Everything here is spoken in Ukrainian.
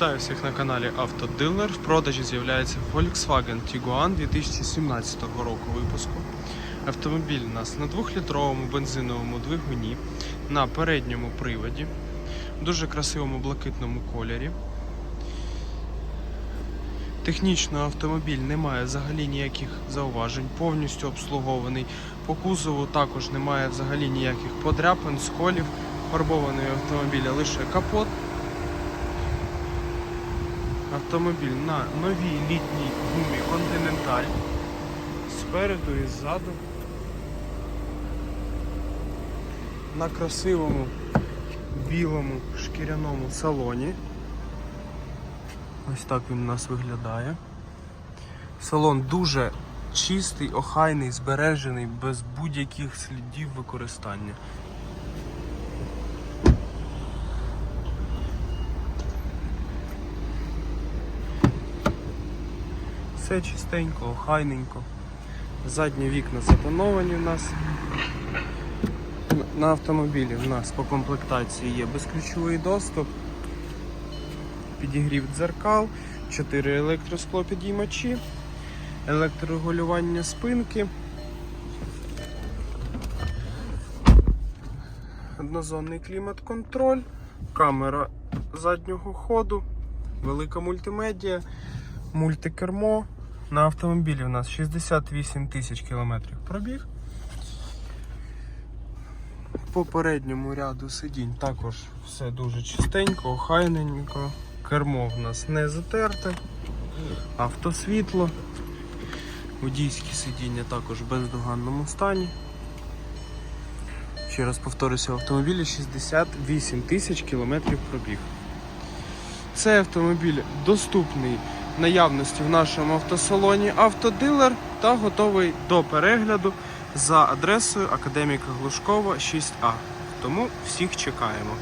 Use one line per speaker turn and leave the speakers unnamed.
Вітаю всіх на каналі Автодилер. В продажі з'являється Volkswagen Tiguan 2017 року випуску. Автомобіль у нас на 2-літровому бензиновому двигуні на передньому приводі, в дуже красивому блакитному кольорі. Технічно автомобіль не має взагалі ніяких зауважень, повністю обслугований. По кузову також немає взагалі ніяких подряпин, сколів. Фарбований автомобіля лише капот. Автомобіль на новій літній гумі Continental. Спереду і ззаду. На красивому білому шкіряному салоні. Ось так він у нас виглядає. Салон дуже чистий, охайний, збережений, без будь-яких слідів використання. Все чистенько, охайненько. Задні вікна затоновані у нас. На автомобілі в нас по комплектації є безключовий доступ, підігрів дзеркал, 4 електросклопідіймачі, електрорегулювання спинки, однозонний клімат-контроль, камера заднього ходу, велика мультимедіа, мультикермо. На автомобілі у нас 68 тисяч кілометрів пробіг. По передньому ряду сидінь також все дуже чистенько, охайненько. Кермо в нас не затерте, автосвітло. Водійські сидіння також в бездоганному стані. Ще раз повторюся, в автомобілі 68 тисяч кілометрів пробіг. Цей автомобіль доступний наявності в нашому автосалоні Автодилер та готовий до перегляду за адресою Академіка Глушкова 6А. Тому всіх чекаємо.